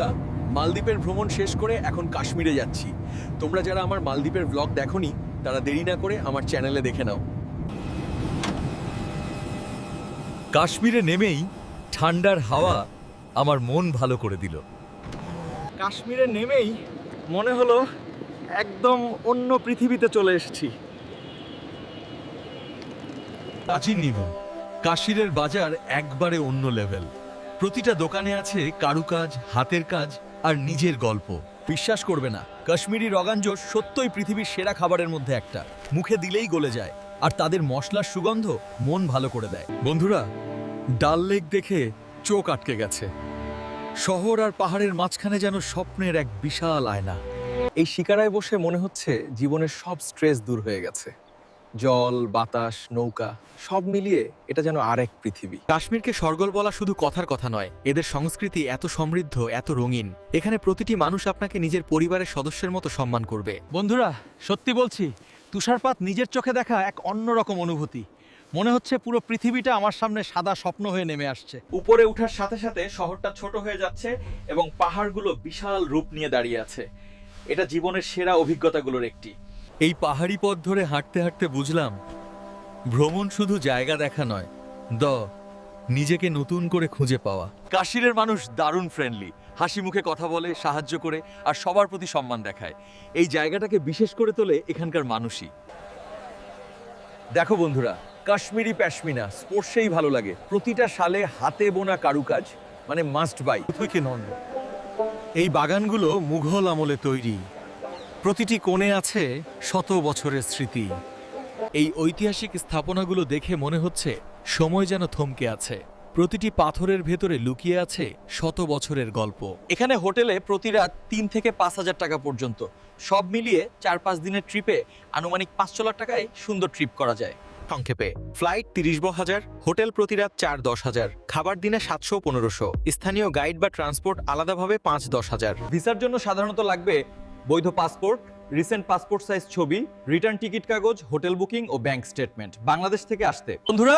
বন্ধুরা মালদ্বীপের ভ্রমণ শেষ করে এখন কাশ্মীরে যাচ্ছি। তোমরা যারা আমার মালদ্বীপের ব্লগ দেখোনি তারা দেরি না করে আমার চ্যানেলে দেখে নাও। কাশ্মীরে নেমেই ঠান্ডার হাওয়া আমার মন ভালো করে দিল। কাশ্মীরে নেমেই মনে হলো একদম অন্য পৃথিবীতে চলে এসেছি। প্রাচীন কাশ্মীরের বাজার একবারে অন্য লেভেল প্রতিটা দোকানে আছে কারুকাজ হাতের কাজ আর নিজের গল্প। বিশ্বাস করবে না, কাশ্মীরি রগাঞ্জ সত্যই পৃথিবীর সেরা খাবারের মধ্যে একটা। মুখে দিলেই গলে যায়, আর তাদের মশলার সুগন্ধ মন ভালো করে দেয়। বন্ধুরা, ডাল লেক দেখে চোখ আটকে গেছে। শহর আর পাহাড়ের মাঝখানে যেন স্বপ্নের এক বিশাল আয়না। এই শিকারায় বসে মনে হচ্ছে জীবনের সব স্ট্রেস দূর হয়ে গেছে। জল বাতাস নৌকা সব মিলিয়ে এটা যেন আরেক পৃথিবী। কাশ্মীরকে স্বর্গল বলা শুধু কথার কথা নয় এদের সংস্কৃতি এত সমৃদ্ধ এত রঙিন। এখানে প্রতিটি মানুষ আপনাকে নিজের পরিবারের সদস্যের মতো সম্মান করবে। বন্ধুরা সত্যি বলছি তুষারপাত নিজের চোখে দেখা এক অন্যরকম অনুভূতি। মনে হচ্ছে পুরো পৃথিবীটা আমার সামনে সাদা স্বপ্ন হয়ে নেমে আসছে। উপরে ওঠার সাথে সাথে শহরটা ছোট হয়ে যাচ্ছে এবং পাহাড়গুলো বিশাল রূপ নিয়ে দাঁড়িয়ে আছে। এটা জীবনের সেরা অভিজ্ঞতাগুলোর একটি। এই পাহাড়ি পথ ধরে হাঁটতে হাঁটতে বুঝলাম, ভ্রমণ শুধু জায়গা দেখা নয়, দ, নিজেকে নতুন করে খুঁজে পাওয়া। কাশ্মীরের মানুষ দারুণ ফ্রেন্ডলি হাসি মুখে কথা বলে, সাহায্য করে আর সবার প্রতি সম্মান দেখায়। এই জায়গাটাকে বিশেষ করে তোলে এখানকার মানুষই। দেখো বন্ধুরা, কাশ্মীরি প্যাশমিনা স্পর্শেই ভালো লাগে। প্রতিটা সালে হাতে বোনা কারুকাজ মানে মাস্ট বাই নন্দ এই বাগানগুলো মুঘল আমলে তৈরি। প্রতিটি কোণে আছে শত বছরের স্মৃতি। এই ঐতিহাসিক স্থাপনাগুলো দেখে মনে হচ্ছে সময় যেন থমকে আছে। প্রতিটি পাথরের ভেতরে লুকিয়ে আছে শত বছরের গল্প। এখানে হোটেলে প্রতি রাত তিন থেকে পাঁচ হাজার টাকা পর্যন্ত। সব মিলিয়ে চার পাঁচ দিনের ট্রিপে আনুমানিক পাঁচশো লাখ টাকায় সুন্দর ট্রিপ করা যায়। সংক্ষেপে ফ্লাইট তিরিশ হাজার হোটেল প্রতি রাত চার দশ হাজার খাবার দিনে সাতশো পনেরোশো। স্থানীয় গাইড বা ট্রান্সপোর্ট আলাদাভাবে পাঁচ দশ হাজার। ভিসার জন্য সাধারণত লাগবে বৈধ পাসপোর্ট রিসেন্ট পাসপোর্ট সাইজ ছবি রিটার্ন টিকিট কাগজ হোটেল বুকিং ও ব্যাংক স্টেটমেন্ট বাংলাদেশ থেকে আসতে। বন্ধুরা,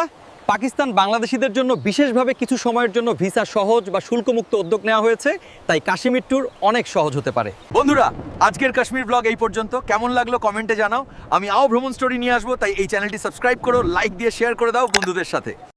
পাকিস্তান বাংলাদেশিদের জন্য বিশেষভাবে কিছু সময়ের জন্য ভিসা সহজ বা শুল্কমুক্ত উদ্যোগ নেওয়া হয়েছে, তাই কাশ্মীর ট্যুর অনেক সহজ হতে পারে। বন্ধুরা, আজকের কাশ্মীর ব্লগ এই পর্যন্ত। কেমন লাগল কমেন্টে জানাও। আমি আও ভ্রমণ স্টোরি নিয়ে আসব, তাই এই চ্যানেলটি সাবস্ক্রাইব করো লাইক দিয়ে শেয়ার করে দাও বন্ধুদের সাথে।